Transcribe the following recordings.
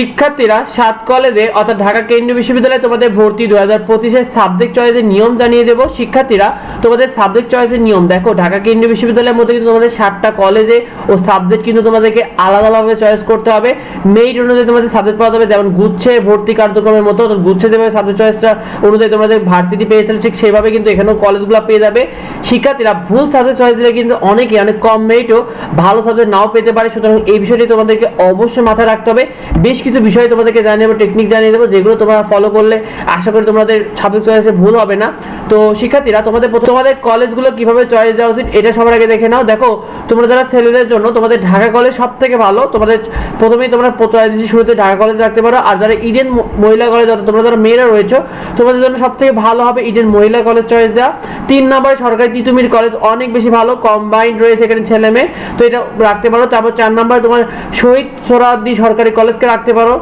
শিক্ষার্থীরা সাত কলেজে, অর্থাৎ ঢাকা কেন্দ্রীয় বিশ্ববিদ্যালয়ে তোমাদের ভর্তি দু হাজার পঁচিশের সাবজেক্ট চয়েসের নিয়ম জানিয়ে দেবো। শিক্ষার্থীরা তোমাদের সাবজেক্ট চয়েসের নিয়ম, দেখো, ঢাকা কেন্দ্রীয় বিশ্ববিদ্যালয়ের মধ্যে কিন্তু তোমাদের সাতটা কলেজে ও সাবজেক্ট কিন্তু তোমাদেরকে আলাদা আলাদাভাবে চয়েস করতে হবে। মেরিট অনুযায়ী তোমাদের সাবজেক্ট পাওয়া যাবে, যেমন গুচ্ছে ভর্তি কার্যক্রমের মতো গুচ্ছে যেভাবে সাবজেক্ট চয়েসটা অনুযায়ী তোমাদের ভার্সিটি পেয়েছিল ঠিক সেভাবে কিন্তু এখানেও কলেজগুলো পেয়ে যাবে। শিক্ষার্থীরা ভুল সাবজেক্ট চয়েস দিলে কিন্তু অনেকে অনেক কম মেরিটও ভালো সাবজেক্ট নাও পেতে পারে, সুতরাং এই বিষয়টি তোমাদেরকে অবশ্যই মাথায় রাখতে হবে। বেশ কিছু বিষয় তোমাদেরকে জানিয়ে দেবো টেকনিক জানিয়ে দেবো, যেগুলো তোমরা ফলো করলে আশা করি তোমাদের সাবজেক্ট চয়েসে ভুল হবে না। তো শিক্ষার্থীরা, তোমাদের তোমাদের কলেজগুলো কীভাবে চয়েস দেওয়া উচিত এটা সবার আগে দেখে নাও। দেখো, তোমরা যারা ছেলেদের জন্য তোমাদের ঢাকা কলেজ সব থেকে ভালো, তোমাদের প্রথমেই তোমরা চয়েস শুরুতে ঢাকা কলেজ রাখতে পারো। আর যারা ইডেন মহিলা কলেজ অর্থাৎ তোমরা যারা মেয়েরা রয়েছে, তোমাদের জন্য সব থেকে ভালো হবে ইডেন মহিলা কলেজ চয়েস দেওয়া। তিন নম্বরে, সরকারি তিতুমির কলেজ অনেক বেশি ভালো কম্বাইন্ড রয়েছে এখানে ছেলে মেয়ে তো এটা রাখতে পারো। তারপর চার নম্বরে, তোমার শহীদ সোহরাওয়ার্দী সরকারি কলেজকে রাখতে পারো।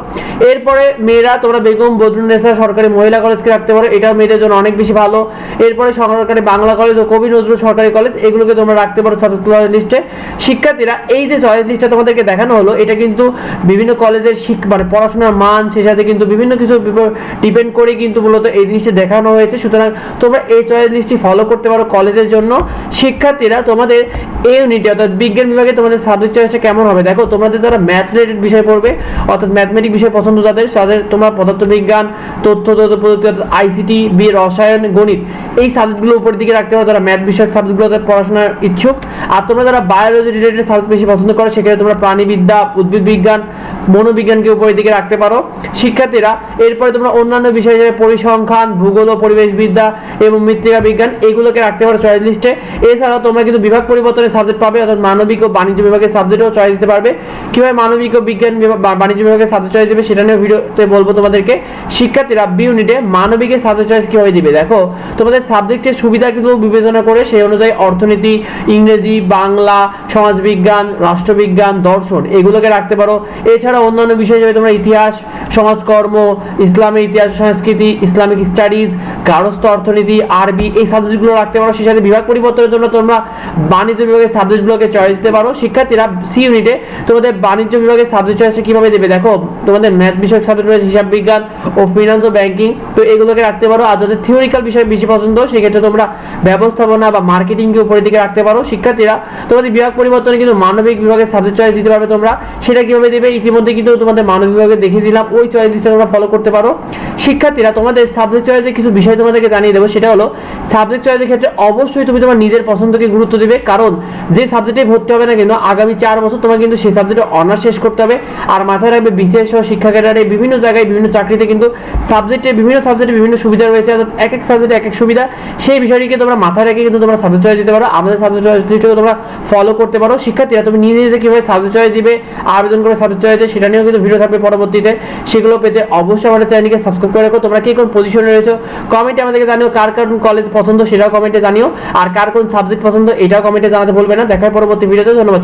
এরপরে মেয়েরা, তোমরা বেগম বদরুন্নেসা সরকারি মহিলা কলেজকে রাখতে পারো। এটা মেয়েদের জন্য অনেক বেশি ভালো। এরপরে সরকারি বাংলা কলেজ ও কবি নজরুল সরকারি কলেজ এগুলোকে তোমরা রাখতে পারো সাবজেক্ট লিস্টে শিক্ষার্থীরা, এই যে চয়েস লিস্টটা তোমাদেরকে দেখানো হলো, এটা কিন্তু বিভিন্ন কলেজের মানে পড়াশোনার মান সে সাথে কিন্তু বিভিন্ন কিছু ডিপেন্ড করে কিন্তু মূলত এই জিনিসটা দেখানো হয়েছে। সুতরাং তোমরা এই চয়েস লিস্টটি ফলো করতে পারো কলেজের জন্য। শিক্ষার্থীরা, তোমাদের এই ইউনিটে অর্থাৎ বিজ্ঞান বিভাগে তোমাদের সাবজেক্ট চয়েসটা কেমন হবে? দেখো, তোমাদের যারা ম্যাথ রিলেটেড বিষয় পড়বে, অর্থাৎ ম্যাথমেটিক বিষয় পছন্দ যাদের, তাদের তোমরা পদার্থবিজ্ঞান, তথ্য তথ্য প্রযুক্তি আইসিটি বি রসায়ন, গণিত, এই সাবজেক্টগুলো উপরের দিকে রাখতে হবে যারা ম্যাথ বিষয়ক সাবজেক্টগুলোতে পড়াশোনার ইচ্ছুক। আর তোমরা যারা বায়োলজি রিলেটেড সাবজেক্ট বেশি পছন্দ করো, সেক্ষেত্রে তোমরা প্রাণীবিদ্যা উদ্ভিদ বিজ্ঞান মনোবিজ্ঞানকে উপরের দিকে রাখতে পারো। শিক্ষার্থীরা, এরপরে তোমরা অন্যান্য বিষয় হিসেবে পরিসংখ্যান, ভূগোল ও পরিবেশবিদ্যা এবং মৃত্তিকা বিজ্ঞান এইগুলোকে রাখতে পারো চয়েস লিস্টে এছাড়াও তোমরা কিন্তু বিভাগ পরিবর্তনের সাবজেক্ট পাবে, অর্থাৎ মানবিক ও বাণিজ্য বিভাগের সাবজেক্টও চয়েস দিতে পারবে। কীভাবে মানবিক ও বিজ্ঞান বাণিজ্য বিভাগের সাবজেক্ট চয়েস দিবে সেটা নিয়ে ভিডিওতে বলব তোমাদেরকে। শিক্ষার্থীরা বি ইউনিটে মানবিকের সাবজেক্ট চয়েস কীভাবে দিবে? দেখো, তোমাদের সাবজেক্টের সুবিধা কিন্তু বিবেচনা করে সেই অনুযায়ী অর্থনীতি, ইংরেজি, বাংলা, সমাজবিজ্ঞান, রাষ্ট্রবিজ্ঞান, দর্শন এগুলোকে রাখতে পারো। এছাড়া অন্যান্য বিষয় হিসেবে তোমরা ইতিহাস, সমাজকর্ম ইসলামের ইতিহাস, সংস্কৃতি, ইসলামিক স্টাডিজ, গার্হস্থ্য অর্থনীতি, আরবি, এই সাবজেক্টগুলো রাখতে পারো। সেই সাথে বিভাগ পরিবর্তনের জন্য তোমরা বাণিজ্য বিভাগের সাবজেক্টগুলোকে চয়েস দিতে পারো। শিক্ষার্থীরা সি ইউনিটে তোমাদের বাণিজ্য বিভাগের সাবজেক্ট চয়েসটা কীভাবে দেবে? দেখো, তোমাদের ম্যাথ বিষয়ক সাবজেক্ট রয়েছে, হিসাব বিজ্ঞান ও ফিনান্স ও ব্যাংকিং তো এগুলোকে রাখতে পারো। আর যাদের থিওরিক্যাল বিষয় বেশি পছন্দ, সেক্ষেত্রে তোমরা ব্যবস্থাপনা বা মার্কেটিংকে উপরের দিকে রাখতে পারো। শিক্ষার্থীরা তোমাদের বিভাগ পরিবর্তনে কিন্তু মানবিক বিভাগের সাবজেক্ট চয়েস দিতে পারবে তোমরা। সেটা কীভাবে দেবে? ইতিমধ্যে কিন্তু তোমাদের মানবিক বিভাগে দেখিয়ে দিলাম। ওই চয়েস লিস্টটা তোমরা ফলো করতে পারো। শিক্ষার্থীরা, তোমাদের সাবজেক্ট চয়েসে কিছু বিষয় তোমাদেরকে জানিয়ে দেবো, সেটা হলো সাবজেক্ট চয়েসের ক্ষেত্রে অবশ্যই তুমি তোমার নিজের পছন্দকে গুরুত্ব দিবে। কারণ যে সাবজেক্টে ভর্তি হবে না কেন, আগামী চার বছর তোমার কিন্তু সেই সাবজেক্টে অনার্স শেষ করতে হবে। আর মাথায় রাখবে বিশেষ শিক্ষা ক্যাডারে বিভিন্ন জায়গায় বিভিন্ন চাকরিতে কিন্তু সাবজেক্টে বিভিন্ন সাবজেক্টে বিভিন্ন সুবিধা রয়েছে। অর্থাৎ এক এক সাবজেক্টে এক এক সুবিধা। সেই বিষয়টিকে তোমরা মাথায় রেখে কিন্তু তোমরা সাবজেক্ট চয়েস দিতে পারো। আমাদের সাবজেক্ট চয়েস তোমরা ফলো করতে পারো। শিক্ষার্থীরা, তুমি নিজে নিজে কীভাবে সাবজেক্ট চয়েস দিবে, আবেদন করে সাবজেক্ট চয়েস সেটা নিয়েও কিন্তু ভিডিও থাকবে পরবর্তীতে। সেগুলো পেতে অবশ্যই আমাদের চ্যানেলকে সাবস্ক্রাইব করে রাখো। তোমরা কি কোন পজিশনে রয়েছো কমেন্টে আমাদেরকে জানিও কার কোন কলেজ পছন্দ, সেটাও কমেন্টে জানিও। আর কার কোন সাবজেক্ট পছন্দ, এটাও কমেন্টে জানাতে ভুলবে না। দেখার পরবর্তী ভিডিওতে ধন্যবাদ।